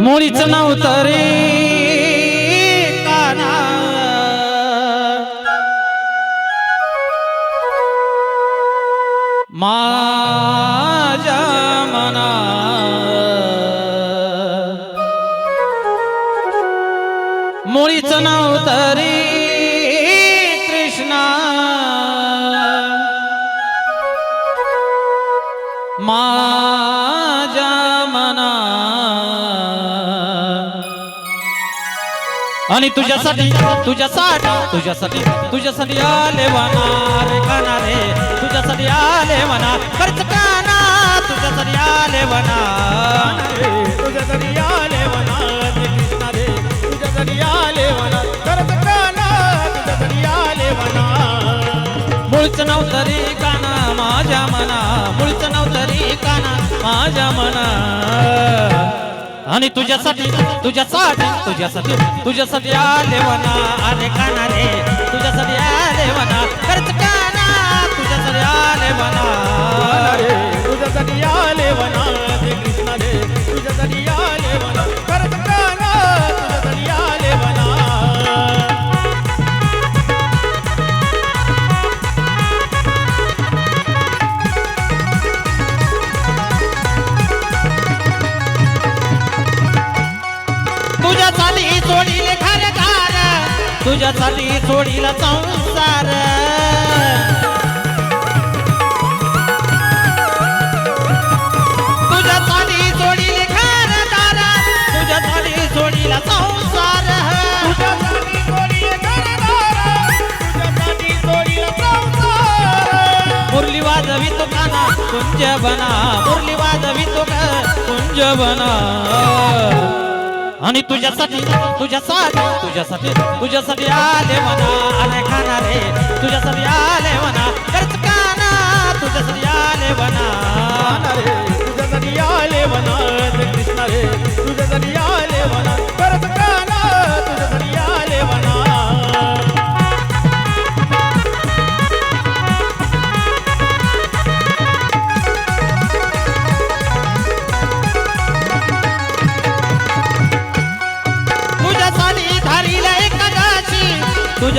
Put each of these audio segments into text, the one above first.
मुळीच नव्हतं रे काना. माझ्या मना. मुळीच नव्हतं रे कृष्णा माझ्या आणि तुझ्यासाठी तुझ्यासाठी तुझ्यासाठी तुझ्यासाठी आले वना रे काना रे तुझ्यासाठी आले म्हणा खर्च काना तुझ्यासाठी आले वना रे आले म्हणा रे कृष्णा रे तुझ्या आले म्हणा करत काना तुझ्या आले म्हणा मुळच नव्हतं रे काना माझ्या मना. मुळच नाव तरी काना माझ्या मना. आणि तुझ्यासाठी तुझ्यासाठी तुझ्यासाठी तुझ्यासाठी आले म्हणा अरे काना रे तुझ्यासाठी तुझ्यासाठी सोडीले घरदार तुझ्यासाठी सोडील संसार. तुझ्यासाठी सोडीले घरदार तुझ्यासाठी सोडीला संसार. तुझ्यासाठी सोडीये घरदार, तुझ्यासाठी सोडीये संसार. मुरली वाजवी तुकाना कुंज बना. मुरली वाजवी तुका कुंज बना. आणि तुझ्यासाठी तुझ्यासाठी तुझ्यासाठी तुझ्यासाठी आले म्हणा आले खाना रे तुझ्यासाठी आले म्हणा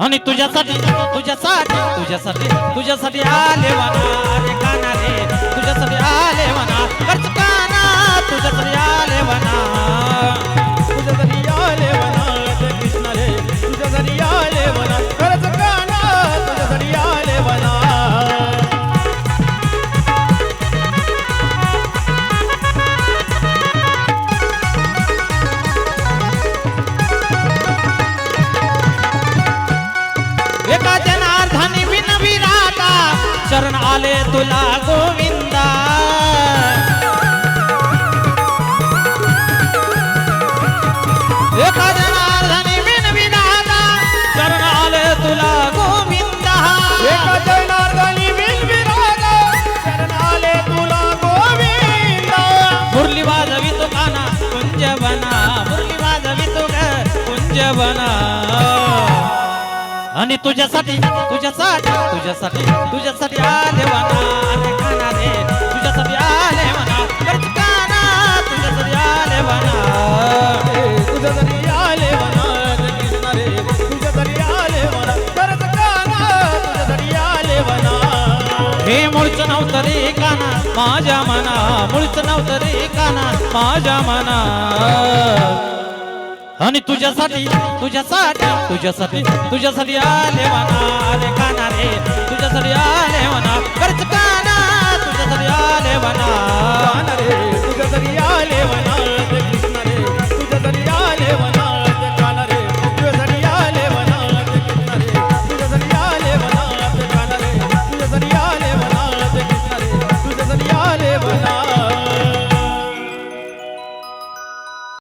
आणि तुझ्यासाठी तुझ्यासाठी तुझ्यासाठी तुझ्यासाठी आले वना रे काना रे. तुझ्यासाठी आले वना खर्च काना तुझ्यासाठी आले म्हणा शरण आले तुला गोविंद. आणि तुझ्यासाठी तुझ्यासाठी तुझ्यासाठी तुझ्यासाठी आले वना आले खाना रे तुझ्यासाठी आले काना तुझ्यासाठी आले वना. रे तुझ्या घरी आले म्हणा रे कृष्णा रे तुझ्या घरी आले म्हणा करत काना तुझ्या घरी आले म्हणा हे मुळच नव्हतं रे काना माझ्या मना. मुळच नव्हतं रे काना माझ्या मना. आणि तुझ्यासाठी तुझ्यासाठी तुझ्यासाठी तुझ्यासाठी आले म्हणा आले काना रे तुझ्यासाठी आले म्हणा